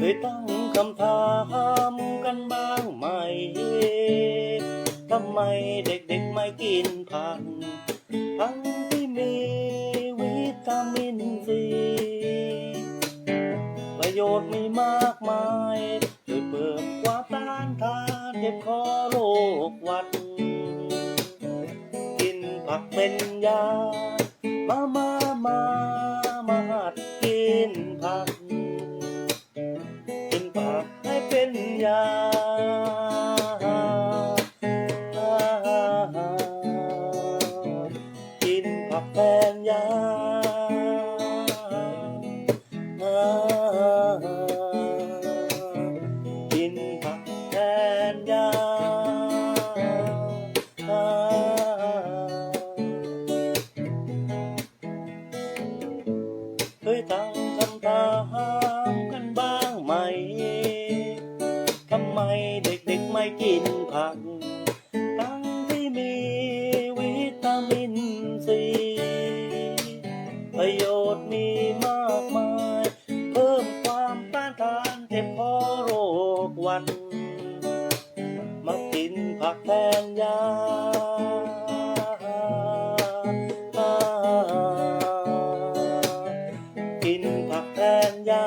เคยตั้งคำถามกันบ้างไหม ทำไมเด็กๆไม่กินผักทั้งที่มีวิตามินซี ประโยชน์มีมากมายช่วยเพิ่มความต้านทานเจ็บคอโรคหวัด กินผักเป็นยา มามามา ยากินผักแทนยากินผักแทนยาเคยตั้งคำถามกันบ้างไหม ไม่กินผัก ทั้งที่มีวิตามินซี ประโยชน์มีมากมาย เพิ่มความต้านทานเจ็บคอโรคหวัน มากินผักแทนยากินผักแทนยา